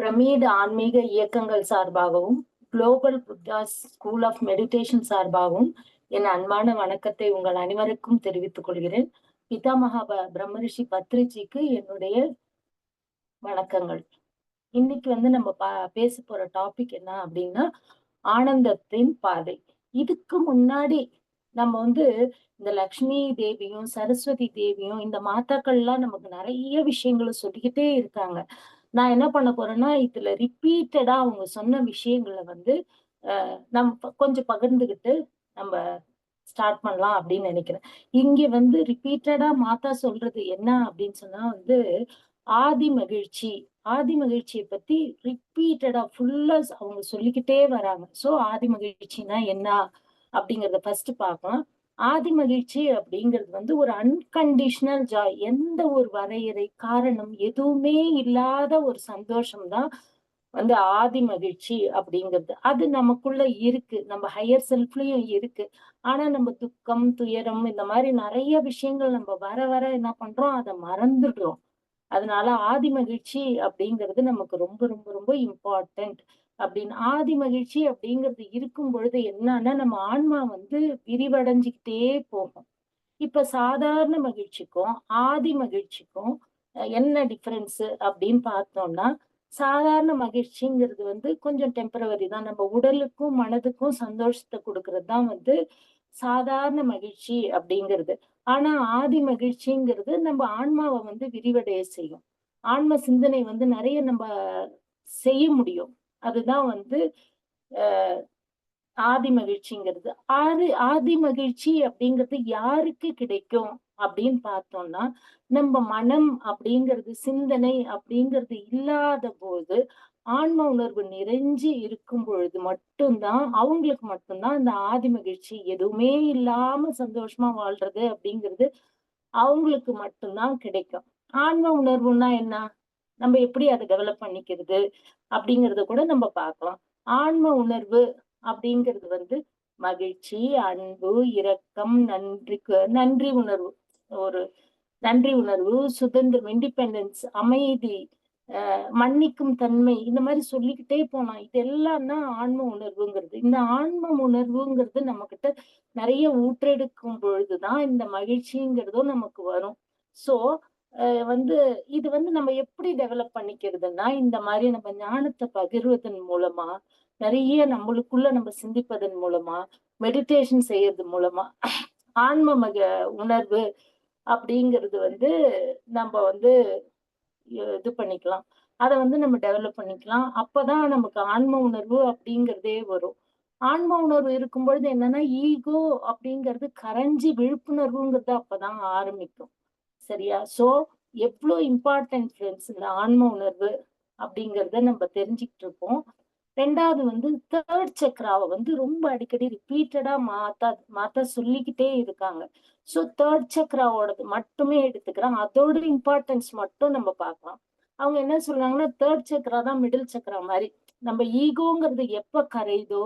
Pyramid ஆன்மீக இயக்கங்கள் சார்பாகவும் global Buddha school of meditation சார்பாகவும் என் அன்பான வணக்கத்தை உங்கள் அனைவருக்கும் தெரிவித்துக் கொள்கிறேன். பிதாமகா ப- பிரம்மரிஷி பத்ரிஜிக்கு என்னுடைய வணக்கங்கள். இன்னைக்கு வந்து நம்ம பா பேச போற டாபிக் என்ன அப்படின்னா ஆனந்தத்தின் பாதை. இதுக்கு முன்னாடி நம்ம வந்து இந்த லக்ஷ்மி தேவியும் சரஸ்வதி தேவியும் இந்த மாதாக்கள்லாம் நமக்கு நிறைய விஷயங்களை சொல்லிக்கிட்டே இருக்காங்க. நான் என்ன பண்ண போறேன்னா இதுல ரிப்பீட்டடா அவங்க சொன்ன விஷயங்களை வந்து நம்ம கொஞ்சம் பகிர்ந்துகிட்டு நம்ம ஸ்டார்ட் பண்ணலாம் அப்படின்னு நினைக்கிறேன். இங்க வந்து ரிப்பீட்டடா மாத்தா சொல்றது என்ன அப்படின்னு சொன்னா வந்து ஆதி மகிழ்ச்சி ஆதி மகிழ்ச்சியை பத்தி ரிப்பீட்டடா ஃபுல்லா அவங்க சொல்லிக்கிட்டே வராங்க. சோ ஆதி மகிழ்ச்சினா என்ன அப்படிங்கறத ஃபர்ஸ்ட் பார்க்கலாம். ஆதி மகிழ்ச்சி அப்படிங்கிறது வந்து ஒரு அன்கண்டிஷனல் ஜாய் எந்த ஒரு வரையறை காரணம் எதுவுமே இல்லாத ஒரு சந்தோஷம் தான் வந்து ஆதி மகிழ்ச்சி அப்படிங்கிறது. அது நமக்குள்ள இருக்கு. நம்ம ஹையர் செல்ஃப்லயும் இருக்கு. ஆனா நம்ம துக்கம் துயரம் இந்த மாதிரி நிறைய விஷயங்கள் நம்ம வர வர என்ன பண்றோம்? அதை மறந்துடுறோம். அதனால ஆதி மகிழ்ச்சி அப்படிங்கிறது நமக்கு ரொம்ப ரொம்ப ரொம்ப இம்பார்ட்டன்ட் அப்படின்னு ஆதி மகிழ்ச்சி அப்படிங்கிறது இருக்கும் பொழுது என்னன்னா நம்ம ஆன்மா வந்து விரிவடைஞ்சுக்கிட்டே போகும். இப்ப சாதாரண மகிழ்ச்சிக்கும் ஆதி மகிழ்ச்சிக்கும் என்ன டிஃபரன்ஸ் அப்படின்னு பார்த்தோம்னா சாதாரண மகிழ்ச்சிங்கிறது வந்து கொஞ்சம் டெம்பரவரி தான். நம்ம உடலுக்கும் மனதுக்கும் சந்தோஷத்தை கொடுக்கறது தான் வந்து சாதாரண மகிழ்ச்சி அப்படிங்கிறது. ஆனா ஆதி மகிழ்ச்சிங்கிறது நம்ம ஆன்மாவை வந்து விரிவடைய செய்யும். ஆன்ம சிந்தனை வந்து நிறைய நம்ம செய்ய முடியும். அதுதான் வந்து ஆதி மகிழ்ச்சிங்கிறது. ஆதி ஆதி மகிழ்ச்சி அப்படிங்கிறது யாருக்கு கிடைக்கும் அப்படின்னு பார்த்தோம்னா நம்ம மனம் அப்படிங்கிறது சிந்தனை அப்படிங்கிறது இல்லாத போது ஆன்ம உணர்வு நிறைஞ்சு இருக்கும் பொழுது மட்டும்தான் அவங்களுக்கு மட்டும்தான் அந்த ஆதி மகிழ்ச்சி எதுவுமே இல்லாம சந்தோஷமா வாழ்றது அப்படிங்கிறது அவங்களுக்கு மட்டும்தான் கிடைக்கும். ஆன்ம உணர்வுன்னா என்ன? நம்ம எப்படி அதை டெவலப் பண்ணிக்கிறது அப்படிங்கிறத கூட நம்ம பார்க்கலாம். ஆன்ம உணர்வு அப்படிங்கிறது வந்து மகிழ்ச்சி அன்பு இரக்கம் நன்றிக்கு நன்றி உணர்வு. ஒரு நன்றி உணர்வு சுதந்திரம் இண்டிபெண்டன்ஸ் அமைதி மன்னிக்கும் தன்மை இந்த மாதிரி சொல்லிக்கிட்டே போலாம். இதெல்லாம் தான் ஆன்ம உணர்வுங்கிறது. இந்த ஆன்ம உணர்வுங்கிறது நம்ம கிட்ட நிறைய ஊற்றெடுக்கும் பொழுதுதான் இந்த மகிழ்ச்சிங்கிறதும் நமக்கு வரும். சோ வந்து இது வந்து நம்ம எப்படி டெவலப் பண்ணிக்கிறதுன்னா இந்த மாதிரி நம்ம ஞானத்தை பகிர்வதன் மூலமா நிறைய நம்மளுக்குள்ள நம்ம சிந்திப்பதன் மூலமா மெடிடேஷன் செய்யறது மூலமா ஆன்ம மக உணர்வு அப்படிங்கிறது வந்து நம்ம வந்து இது பண்ணிக்கலாம். அதை வந்து நம்ம டெவலப் பண்ணிக்கலாம். அப்பதான் நமக்கு ஆன்ம உணர்வு அப்படிங்கிறதே வரும். ஆன்ம உணர்வு இருக்கும் பொழுது என்னன்னா ஈகோ அப்படிங்கிறது கரைஞ்சி விழிப்புணர்வுங்கிறது அப்பதான் ஆரம்பிக்கும். சரியா? சோ எவ்வளவு இம்பார்ட்டன்ட் ஃப்ரெண்ட்ஸ் இந்த ஆன்ம உணர்வு அப்படிங்கிறத நம்ம தெரிஞ்சுக்கிட்டு இருப்போம். ரெண்டாவது வந்து தேர்ட் சக்ராவை வந்து ரொம்ப அடிக்கடி ரிப்பீட்டடா மாத்தா மாத்தா சொல்லிக்கிட்டே இருக்காங்க. சோ தேர்ட் சக்ராவோடது மட்டுமே எடுத்துக்கிறோம். அதோட இம்பார்ட்டன்ஸ் மட்டும் நம்ம பார்க்கலாம். அவங்க என்ன சொல்றாங்கன்னா தேர்ட் சக்ரா தான் மிடில் சக்ரா மாதிரி. நம்ம ஈகோங்கிறது எப்ப கரையுதோ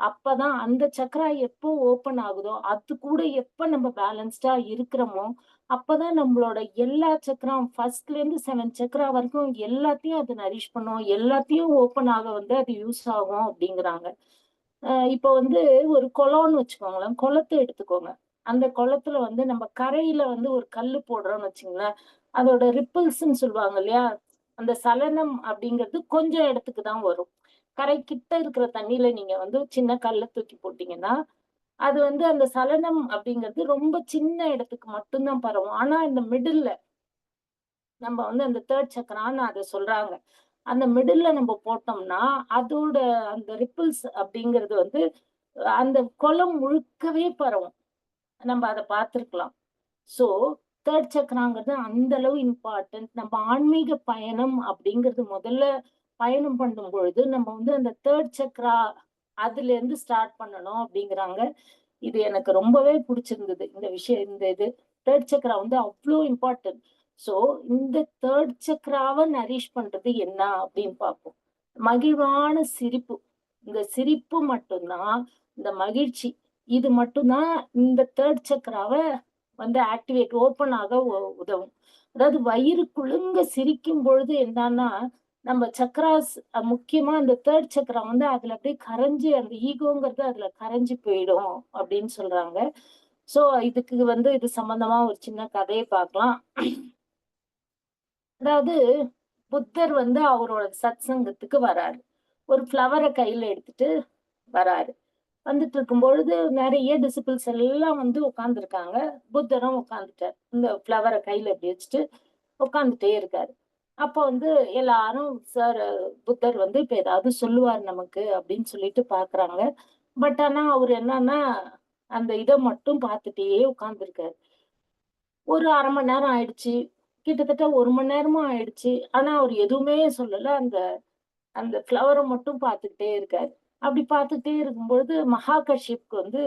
அப்பதான் அந்த சக்ரா எப்போ ஓபன் ஆகுதோ அது கூட எப்ப நம்ம பேலன்ஸ்டா இருக்கிறோமோ அப்பதான் நம்மளோட எல்லா சக்கரம் ஃபர்ஸ்ட்ல இருந்து செவன் சக்கரா வரைக்கும் எல்லாத்தையும் அது நரிஷ் பண்ணும். எல்லாத்தையும் ஓப்பன் ஆக வந்து அது யூஸ் ஆகும் அப்படிங்கிறாங்க. அஹ் இப்போ வந்து ஒரு குளம்னு வச்சுக்கோங்களேன். குளத்தை எடுத்துக்கோங்க. அந்த குளத்துல வந்து நம்ம கரையில வந்து ஒரு கல்லு போடுறோம்னு வச்சுங்களேன். அதோட ரிப்பிள்ஸ்ன்னு சொல்லுவாங்க இல்லையா? அந்த சலனம் அப்படிங்கிறது கொஞ்சம் இடத்துக்கு தான் வரும். கரை கிட்ட இருக்கிற தண்ணியில நீங்க வந்து சின்ன கல்லை தூக்கி போட்டீங்கன்னா அது வந்து அந்த சலனம் அப்படிங்கிறது ரொம்ப சின்ன இடத்துக்கு மட்டும்தான் பரவும். ஆனா இந்த மிடில்ல நம்ம வந்து அந்த தேர்ட் சக்கரான்னு அதை சொல்றாங்க. அந்த மிடில்ல நம்ம போட்டோம்னா அதோட அந்த ரிப்பிள்ஸ் அப்படிங்கிறது வந்து அந்த குளம் முழுக்கவே பரவும். நம்ம அதை பார்த்துருக்கலாம். ஸோ தேர்ட் சக்கராங்கிறது அந்த அளவு இம்பார்ட்டன்ட் நம்ம ஆன்மீக பயணம் அப்படிங்கிறது முதல்ல பயணம் பண்ணும் பொழுது நம்ம வந்து அந்த தேர்ட் சக்கரா அதுல இருந்து ஸ்டார்ட் பண்ணணும் அப்படிங்கிறாங்க. இது எனக்கு ரொம்பவே பிடிச்சிருந்தது. இந்த விஷயம் இந்த இது தேர்ட் சக்கரா வந்து அவ்வளோ இம்பார்ட்டன்ட் ஸோ இந்த தேர்ட் சக்கராவை நரிஷ் பண்றது என்ன அப்படின்னு பார்ப்போம். மகிழ்வான சிரிப்பு. இந்த சிரிப்பு மட்டும்தான் இந்த மகிழ்ச்சி இது மட்டும்தான் இந்த தேர்ட் சக்கராவை வந்து ஆக்டிவேட் ஓப்பன் ஆக உ- உதவும். அதாவது வயிறு குழுங்க சிரிக்கும் பொழுது என்னன்னா நம்ம சக்ராஸ் முக்கியமா அந்த தேர்ட் சக்கரம் வந்து அதுல அப்படியே கரைஞ்சு அந்த ஈகோங்கிறது அதுல கரைஞ்சு போயிடும் அப்படின்னு சொல்றாங்க. சோ இதுக்கு வந்து இது சம்பந்தமா ஒரு சின்ன கதையை பார்க்கலாம். அதாவது புத்தர் வந்து அவரோட சத்சங்கத்துக்கு வராரு. ஒரு ஃப்ளவரை கையில எடுத்துட்டு வராரு. வந்துட்டு இருக்கும் பொழுது நிறைய டிசிபிள்ஸ் எல்லாம் வந்து உட்காந்துருக்காங்க புத்தரும் உட்காந்துட்டார் இந்த ஃப்ளவரை கையில அப்படி வச்சுட்டு உட்காந்துட்டே இருக்காரு. அப்போ வந்து எல்லாரும் சார் புத்தர் வந்து இப்ப ஏதாவது சொல்லுவார் நமக்கு அப்படின்னு சொல்லிட்டு பாக்குறாங்க. பட் ஆனா அவர் என்னன்னா அந்த இதை மட்டும் பார்த்துட்டே உட்கார்ந்துருக்காரு. ஒரு அரை மணி நேரம் ஆயிடுச்சு. கிட்டத்தட்ட ஒரு மணி நேரமும் ஆயிடுச்சு. ஆனா அவர் எதுவுமே சொல்லல. அந்த அந்த ஃப்ளவரை மட்டும் பார்த்துக்கிட்டே இருக்காரு. அப்படி பார்த்துக்கிட்டே இருக்கும்பொழுது மகாகஷ்யப்க்கு வந்து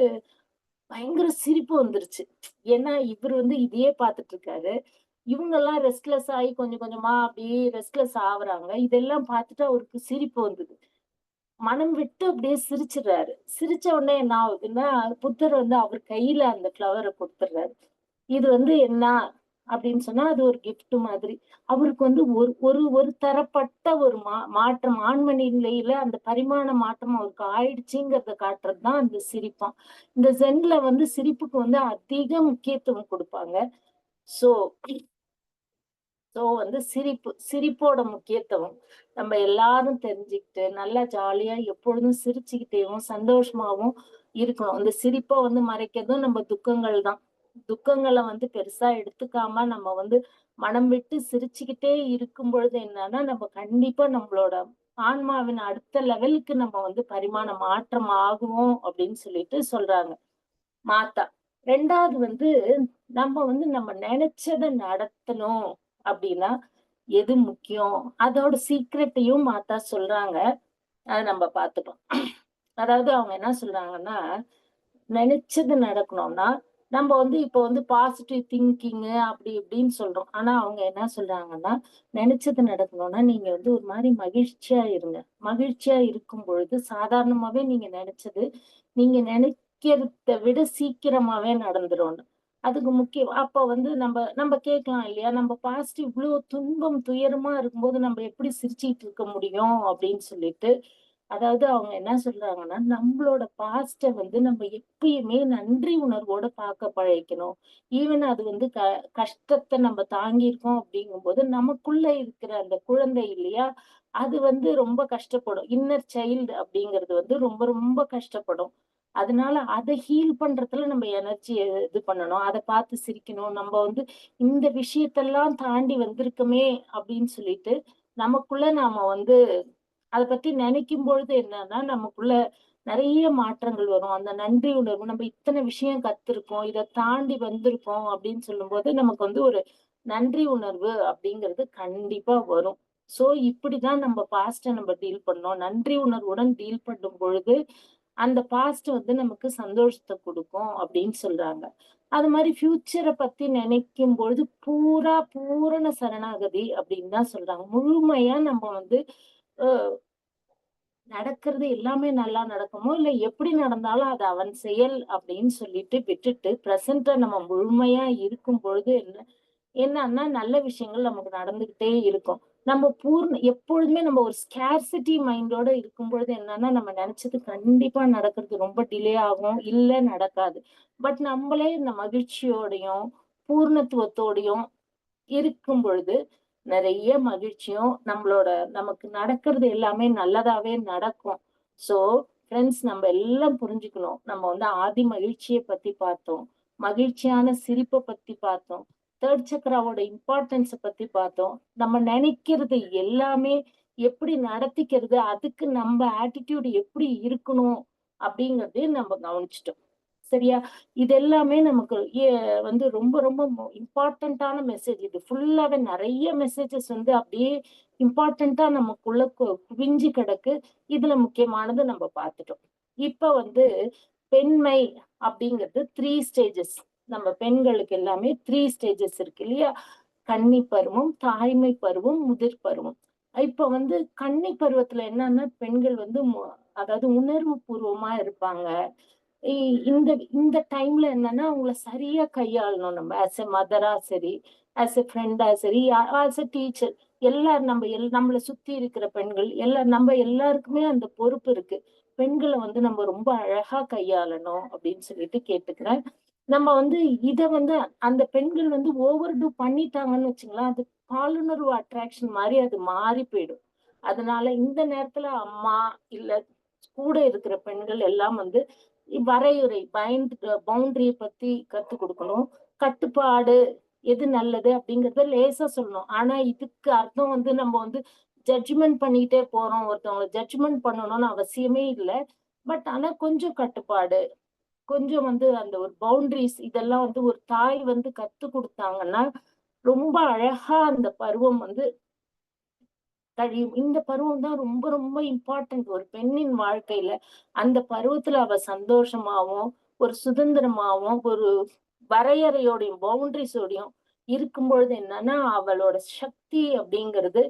பயங்கர சிரிப்பு வந்துருச்சு. ஏன்னா இவர் வந்து இதையே பார்த்துட்டு இருக்காரு. இவங்க எல்லாம் ரெஸ்ட்லெஸ் ஆகி கொஞ்சம் கொஞ்சமா அப்படியே ரெஸ்ட்லெஸ் ஆகுறாங்க. இதெல்லாம் பார்த்துட்டு அவருக்கு சிரிப்பு வந்தது. மனம் விட்டு அப்படியே சிரிச்சிடுறாரு. சிரிச்ச உடனே என்ன ஆகுதுன்னா புத்தர் வந்து அவர் கையில அந்த ஃப்ளவரை கொடுத்துடுறாரு. இது வந்து என்ன? அப்படின்னு சொன்னா அது ஒரு கிஃப்ட் மாதிரி. அவருக்கு வந்து ஒரு ஒரு ஒரு தரப்பட்ட ஒரு மா மாற்றம் ஆண்மணி நிலையில அந்த பரிமாண மாற்றம் அவருக்கு ஆயிடுச்சுங்கிறத காட்டுறது தான் அந்த சிரிப்பாம். இந்த ஜென்ல வந்து சிரிப்புக்கு வந்து அதிக முக்கியத்துவம் கொடுப்பாங்க. சோ சோ வந்து சிரிப்பு சிரிப்போட முக்கியத்துவம். நம்ம எல்லாரும் தெரிஞ்சுக்கிட்டு நல்லா ஜாலியா எப்பொழுதும் சிரிச்சுக்கிட்டேவும் சந்தோஷமாவும் இருக்கணும். அந்த சிரிப்பை வந்து மறைக்கிறதும் நம்ம துக்கங்கள் தான். துக்கங்களை வந்து பெருசா எடுத்துக்காம நம்ம வந்து மனம் விட்டு சிரிச்சுக்கிட்டே இருக்கும் பொழுது என்னன்னா நம்ம கண்டிப்பா நம்மளோட ஆன்மாவின் அடுத்த லெவலுக்கு நம்ம வந்து பரிமாண மாற்றம் ஆகுவோம் அப்படின்னு சொல்லிட்டு சொல்றாங்க. மாத்தா. ரெண்டாவது வந்து நம்ம வந்து நம்ம நினைச்சதை நடத்தணும். அப்படின்னா எது முக்கியம்? அதோட சீக்ரெட்டையும் மாத்தா சொல்றாங்க. அதை நம்ம பார்த்துப்போம். அதாவது அவங்க என்ன சொல்றாங்கன்னா நினைச்சது நடக்கணும்னா நம்ம வந்து இப்போ வந்து பாசிட்டிவ் திங்கிங் அப்படி இப்படின்னு சொல்றோம். ஆனா அவங்க என்ன சொல்றாங்கன்னா நினைச்சது நடக்கணும்னா நீங்க வந்து ஒரு மாதிரி மகிழ்ச்சியா இருங்க. மகிழ்ச்சியா இருக்கும் பொழுது சாதாரணமாவே நீங்க நினைச்சது நீங்க நினைக்கிறத விட சீக்கிரமாவே நடந்துரும்னு. அதுக்கு முக்கியம். அப்ப வந்து நம்ம நம்ம கேட்கலாம் இல்லையா? நம்ம பாசிட்டிவ் இவ்வளவு துன்பம் துயரமா இருக்கும்போது நம்ம எப்படி சிரிச்சிட்டு இருக்க முடியும் அப்படின்னு சொல்லிட்டு அதாவது அவங்க என்ன சொல்றாங்கன்னா நம்மளோட பாஸ்ட வந்து நம்ம எப்பயுமே நன்றி உணர்வோட பார்க்க பழகிக்கணும். ஈவன் அது வந்து க கஷ்டத்தை நம்ம தாங்கியிருக்கோம் அப்படிங்கும்போது நமக்குள்ள இருக்கிற அந்த குழந்தை இல்லையா? அது வந்து ரொம்ப கஷ்டப்படும். இன்னர் சைல்டு அப்படிங்கிறது வந்து ரொம்ப ரொம்ப கஷ்டப்படும். அதனால அதை ஹீல் பண்றதுல நம்ம எனர்ஜி இது பண்ணணும். அதை பார்த்து சிரிக்கணும். நம்ம வந்து இந்த விஷயத்தெல்லாம் தாண்டி வந்திருக்கோமே அப்படின்னு சொல்லிட்டு நமக்குள்ள நாம வந்து அதை பத்தி நினைக்கும் பொழுது என்னன்னா நமக்குள்ள நிறைய மாற்றங்கள் வரும். அந்த நன்றி உணர்வு நம்ம இத்தனை விஷயம் கத்திருக்கோம் இதை தாண்டி வந்திருக்கோம் அப்படின்னு சொல்லும்போது நமக்கு வந்து ஒரு நன்றி உணர்வு அப்படிங்கிறது கண்டிப்பா வரும். சோ இப்படிதான் நம்ம பாஸ்ட நம்ம டீல் பண்ணோம். நன்றி உணர்வுடன் டீல் பண்ணும் பொழுது அந்த பாஸ்ட் வந்து நமக்கு சந்தோஷத்தை கொடுக்கும் அப்படின்னு சொல்றாங்க. அது மாதிரி ஃபியூச்சரை பத்தி நினைக்கும் பொழுது பூரா பூரண சரணாகதி அப்படின்னு தான் சொல்றாங்க. முழுமையா நம்ம வந்து நடக்கிறது எல்லாமே நல்லா நடக்குமோ இல்ல எப்படி நடந்தாலும் அது அவன் செயல் அப்படின்னு சொல்லிட்டு விட்டுட்டு பிரசன்ட்ல நம்ம முழுமையா இருக்கும் பொழுது என்ன என்னன்னா நல்ல விஷயங்கள் நமக்கு நடந்துகிட்டே இருக்கும். நம்ம பூர்ண எப்பொழுதுமே நம்ம ஒரு ஸ்கேர்சிட்டி மைண்டோட இருக்கும் பொழுது என்னன்னா நம்ம நினைச்சது கண்டிப்பா நடக்கிறது ரொம்ப டிலே ஆகும் இல்ல நடக்காது. பட் நம்மளே இந்த மகிழ்ச்சியோடையும் பூர்ணத்துவத்தோடையும் இருக்கும் பொழுது நிறைய மகிழ்ச்சியும் நம்மளோட நமக்கு நடக்கிறது எல்லாமே நல்லதாவே நடக்கும். சோ ஃப்ரெண்ட்ஸ் நம்ம எல்லாம் புரிஞ்சுக்கணும். நம்ம வந்து ஆதி மகிழ்ச்சியை பத்தி பார்த்தோம் மகிழ்ச்சியான சிரிப்பை பத்தி பார்த்தோம். தேர்ட் சக்கராவோட இம்பார்ட்டன்ஸ பத்தி பார்த்தோம். நம்ம நினைக்கிறது எல்லாமே எப்படி நடத்திக்கிறது அதுக்கு நம்ம ஆட்டிடியூட் எப்படி இருக்கணும் அப்படிங்கறதையும் நம்ம கவனிச்சிட்டோம். சரியா? இது எல்லாமே நமக்கு ஏ- வந்து ரொம்ப ரொம்ப இம்பார்ட்டண்ட்டான மெசேஜ் இது ஃபுல்லாவே நிறைய மெசேஜஸ் வந்து அப்படியே இம்பார்ட்டண்டா நமக்குள்ள கு- குவிஞ்சு கிடக்கு. இதுல முக்கியமானது நம்ம பார்த்துட்டோம். இப்ப வந்து பெண்மை அப்படிங்கிறது த்ரீ ஸ்டேஜஸ் நம்ம பெண்களுக்கு எல்லாமே த்ரீ ஸ்டேஜஸ் இருக்கு இல்லையா? கன்னி பருவம் தாய்மை பருவம் முதிர் பருவம். இப்ப வந்து கன்னி பருவத்துல என்னன்னா பெண்கள் வந்து அதாவது உணர்வு பூர்வமா இருப்பாங்க. இ- இந்த இந்த டைம்ல என்னன்னா அவங்கள சரியா கையாளணும் நம்ம. ஆஸ் எ மதரா சரி ஆஸ் எ ஃப்ரெண்டா சரி ஆஸ் எ டீச்சர் எல்லாரும் நம்ம எல் நம்மள சுத்தி இருக்கிற பெண்கள் எல்லா நம்ம எல்லாருக்குமே அந்த பொறுப்பு இருக்கு. பெண்களை வந்து நம்ம ரொம்ப அழகா கையாளணும் அப்படின்னு சொல்லிட்டு கேட்டுக்கிறேன். நம்ம வந்து இதை வந்து அந்த பெண்கள் வந்து ஓவர் டூ பண்ணிட்டாங்கன்னு வச்சுங்களேன் அது பாலுணர்வு அட்ராக்ஷன் மாதிரி அது மாறி போயிடும். அதனால இந்த நேரத்துல அம்மா இல்ல கூட இருக்கிற பெண்கள் எல்லாம் வந்து வரையுறை பயந்து பவுண்டரிய பத்தி கத்து கொடுக்கணும். கட்டுப்பாடு எது நல்லது அப்படிங்கறத லேசா சொல்லணும். ஆனா இதுக்கு அர்த்தம் வந்து நம்ம வந்து ஜட்ஜ்மெண்ட் பண்ணிட்டே போறோம் ஒருத்தவங்களை. ஜட்ஜ்மெண்ட் பண்ணணும்னு அவசியமே இல்லை. பட் ஆனா கொஞ்சம் கட்டுப்பாடு கொஞ்சம் வந்து அந்த ஒரு பவுண்டரிஸ் இதெல்லாம் வந்து ஒரு தாய் வந்து கத்து கொடுத்தாங்கன்னா ரொம்ப அழகா அந்த பருவம் வந்து கழியும். இந்த பருவம் தான் ரொம்ப ரொம்ப இம்பார்ட்டன்ட் ஒரு பெண்ணின் வாழ்க்கையில அந்த பருவத்துல அவ சந்தோஷமாவும் ஒரு சுதந்திரமாவும் ஒரு வரையறையோடையும் பவுண்டரிஸோடையும் இருக்கும் பொழுது என்னன்னா அவளோட சக்தி அப்படிங்கிறது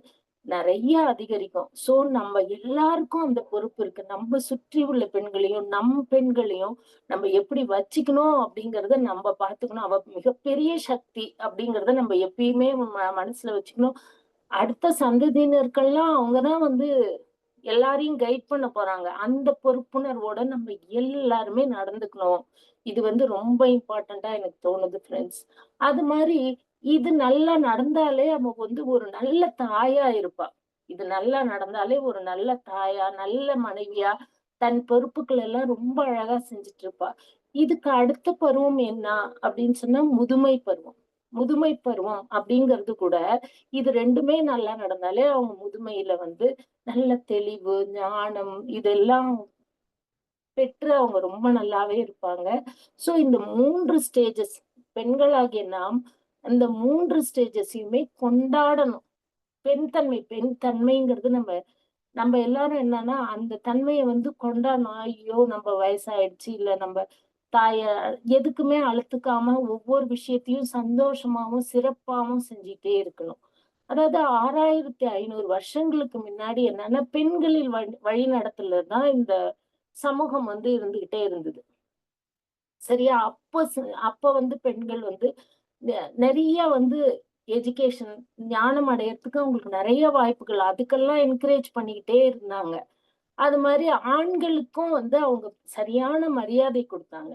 நிறைய அதிகரிக்கும். சோ நம்ம எல்லாருக்கும் அந்த பொறுப்பு இருக்கு. நம்ம சுற்றி உள்ள பெண்களையும் நம் பெண்களையும் நம்ம எப்படி வச்சுக்கணும் அப்படிங்கறத நம்ம பாத்துக்கணும் அவ மிகப்பெரிய சக்தி அப்படிங்கறத நம்ம எப்பயுமே மனசுல வச்சுக்கணும். அடுத்த சந்ததியினருக்கெல்லாம் அவங்கதான் வந்து எல்லாரையும் கைட் பண்ண போறாங்க. அந்த பொறுப்புணர்வோட நம்ம எல்லாருமே நடந்துக்கணும். இது வந்து ரொம்ப இம்பார்ட்டண்டா எனக்கு தோணுது ஃப்ரெண்ட்ஸ் அது மாதிரி இது நல்லா நடந்தாலே அவ வந்து ஒரு நல்ல தாயா இருப்பா. இது நல்லா நடந்தாலே ஒரு நல்ல தாயா நல்ல மனைவியா தன் பொறுப்புகள் எல்லாம் ரொம்ப அழகா செஞ்சுட்டு இருப்பா இதுக்கு அடுத்த பருவம் என்ன அப்படின்னு சொன்னா முதுமை பருவம். முதுமை பருவம் அப்படிங்கிறது கூட இது ரெண்டுமே நல்லா நடந்தாலே அவங்க முதுமையில வந்து நல்ல தெளிவு ஞானம் இதெல்லாம் பெற்று அவங்க ரொம்ப நல்லாவே இருப்பாங்க. சோ இந்த மூன்று ஸ்டேஜஸ் பெண்களாகிய நாம் அந்த மூன்று ஸ்டேஜஸையுமே கொண்டாடணும். பெண் தன்மை பெண் தன்மைங்கிறது நம்ம நம்ம எல்லாரும் என்னன்னா அந்த தன்மையை வந்து கொண்டாடணும். ஐயோ நம்ம வயசாயிடுச்சு இல்ல நம்ம தாய எதுக்குமே அழுத்துக்காம ஒவ்வொரு விஷயத்தையும் சந்தோஷமாவும் சிறப்பாவும் செஞ்சுட்டே இருக்கணும். அதாவது ஆறாயிரத்தி ஐநூறு வருஷங்களுக்கு முன்னாடி என்னன்னா பெண்களில் வழி நடத்துல தான் இந்த சமூகம் வந்து இருந்துகிட்டே இருந்தது. சரியா? அப்ப அப்ப வந்து பெண்கள் வந்து நிறைய வந்து எஜுகேஷன் ஞானம் அடையறதுக்கு அவங்களுக்கு நிறைய வாய்ப்புகள். அதுக்கெல்லாம் என்கரேஜ் பண்ணிக்கிட்டே இருந்தாங்க. அது மாதிரி ஆண்களுக்கும் வந்து அவங்க சரியான மரியாதை கொடுத்தாங்க.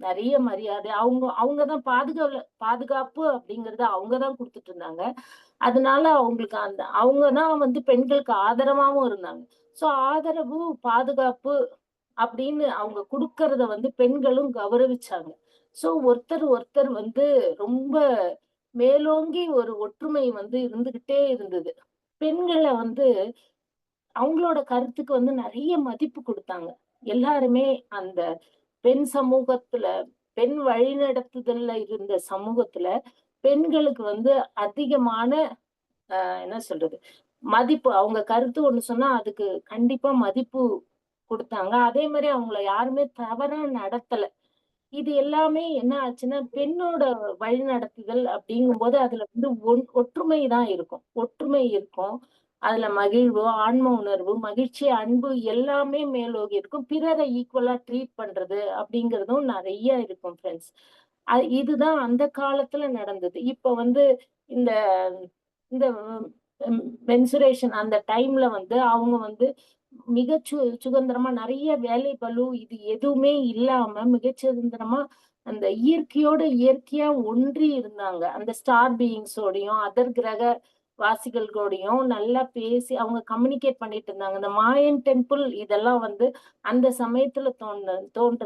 நிறைய மரியாதை. அவங்க அவங்க தான் பாதுகாப்பு பாதுகாப்பு அப்படிங்கறத அவங்கதான் கொடுத்துட்டு இருந்தாங்க. அதனால அவங்களுக்கு அந்த அவங்க தான் வந்து பெண்களுக்கு ஆதரவாகவும் இருந்தாங்க. ஸோ ஆதரவு பாதுகாப்பு அப்படின்னு அவங்க கொடுக்கறத வந்து பெண்களும் கௌரவிச்சாங்க. சோ ஒருத்தர் ஒருத்தர் வந்து ரொம்ப மேலோங்கி ஒரு ஒற்றுமை வந்து இருந்துகிட்டே இருந்தது. பெண்களை வந்து அவங்களோட கருத்துக்கு வந்து நிறைய மதிப்பு கொடுத்தாங்க. எல்லாருமே அந்த பெண் சமூகத்துல பெண் வழிநடத்துதல்ல இருந்த சமூகத்துல பெண்களுக்கு வந்து அதிகமான ஆஹ் என்ன சொல்றது மதிப்பு அவங்க கருத்து ஒண்ணு சொன்னா அதுக்கு கண்டிப்பா மதிப்பு கொடுத்தாங்க. அதே மாதிரி அவங்கள யாருமே தவறா நடத்தல. இது எல்லாமே என்ன ஆச்சுன்னா பெண்ணோட வழிநடத்துதல் அப்படிங்கும்போது அப்படிங்கும் போது அதுல வந்து ஒன் ஒற்றுமை தான் இருக்கும். ஒற்றுமை இருக்கும். அதுல மகிழ்வு ஆன்ம உணர்வு மகிழ்ச்சி அன்பு எல்லாமே மேலோகி இருக்கும். பிறரை ஈக்குவலா ட்ரீட் பண்றது அப்படிங்கிறதும் நிறைய இருக்கும் ஃப்ரெண்ட்ஸ் இதுதான் அந்த காலத்துல நடந்தது. இப்ப வந்து இந்த இந்த மென்சுரேஷன் அந்த டைம்ல வந்து அவங்க வந்து மிக சு சுதந்திரமா நிறைய வேலை பலு இது எதுவுமே இல்லாம மிக சுதந்திரமா அந்த இயற்கையோட இயற்கையா ஒன்றி இருந்தாங்க. அந்த ஸ்டார் பீயிங்ஸோடையும் அதர் கிரக வாசிகளோடையும் நல்லா பேசி அவங்க கம்யூனிகேட் பண்ணிட்டு இருந்தாங்க. இந்த மாயன் டெம்பிள் இதெல்லாம் வந்து அந்த சமயத்துல தோன்ற தோன்ற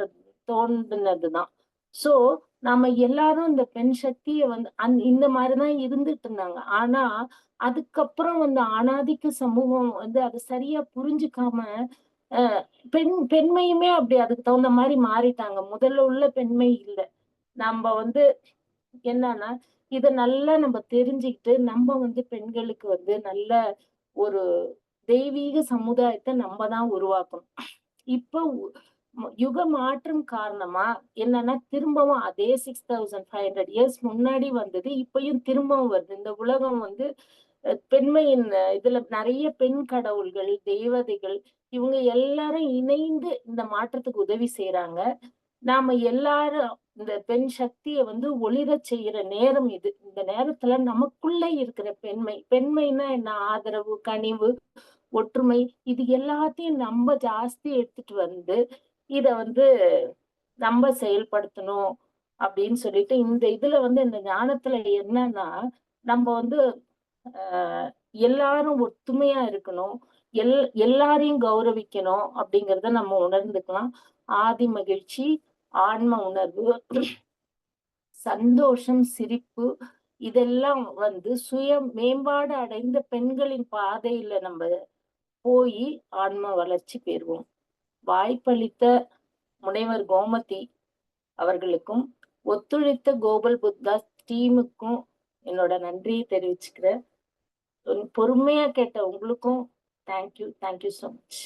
தோன்றினதுதான். சோ நாம எல்லாரும் இந்த பெண் சக்தியை வந்து அந் இந்த மாதிரிதான் இருந்துட்டு இருந்தாங்க. ஆனா அதுக்கப்புறம் வந்து ஆணாதிக்க சமூகம் வந்து அதை சரியா புரிஞ்சுக்காம பெண் பெண்மையுமே அப்படி அதுக்கு தகுந்த மாதிரி மாறிட்டாங்க. முதல்ல உள்ள பெண்மை இல்லை. நம்ம வந்து என்னன்னா இத நல்லா நம்ம தெரிஞ்சுக்கிட்டு நம்ம வந்து பெண்களுக்கு வந்து நல்ல ஒரு தெய்வீக சமுதாயத்தை நம்ம தான் உருவாக்கணும். இப்போ யுக மாற்றம் காரணமா என்னன்னா திரும்பவும் அதே six thousand five hundred years முன்னாடி வந்தது இப்பயும் திரும்பவும் வருது. இந்த உலகம் வந்து பெண்மையின் இதுல நிறைய பெண் கடவுள்கள் தேவதைகள் இவங்க எல்லாரும் இணைந்து இந்த மாற்றத்துக்கு உதவி செய்யறாங்க நாம எல்லாரும் இந்த பெண் சக்தியை வந்து ஒளிரச் செய்யற நேரம் இது. இந்த நேரத்துல நமக்குள்ள இருக்கிற பெண்மை. பெண்மைன்னா என்ன? ஆதரவு கனிவு ஒற்றுமை. இது எல்லாத்தையும் நம்ம ஜாஸ்தி எடுத்துட்டு வந்து இத வந்து நம்ம செயல்படுத்தணும் அப்படின்னு சொல்லிட்டு இந்த இதுல வந்து இந்த ஞானத்துல என்னன்னா நம்ம வந்து எல்லாரும் ஒத்துமையா இருக்கணும். எல் எல்லாரையும் கௌரவிக்கணும் அப்படிங்கிறத நம்ம உணர்ந்துக்கலாம். ஆதி மகிழ்ச்சி ஆன்ம உணர்வு சந்தோஷம் சிரிப்பு இதெல்லாம் வந்து சுய மேம்பாடு அடைந்த பெண்களின் பாதையில நம்ம போய் ஆன்ம வளர்ச்சி பெறுவோம். வாய்ப்பளித்த முனைவர் கோமதி அவர்களுக்கும் ஒத்துழைத்த கோபல் புத்தா டீமுக்கும் என்னோட நன்றியை தெரிவிச்சுக்கிறேன். பொறுமையா கேட்ட உங்களுக்கும் தேங்க்யூ தேங்க்யூ ஸோ மச்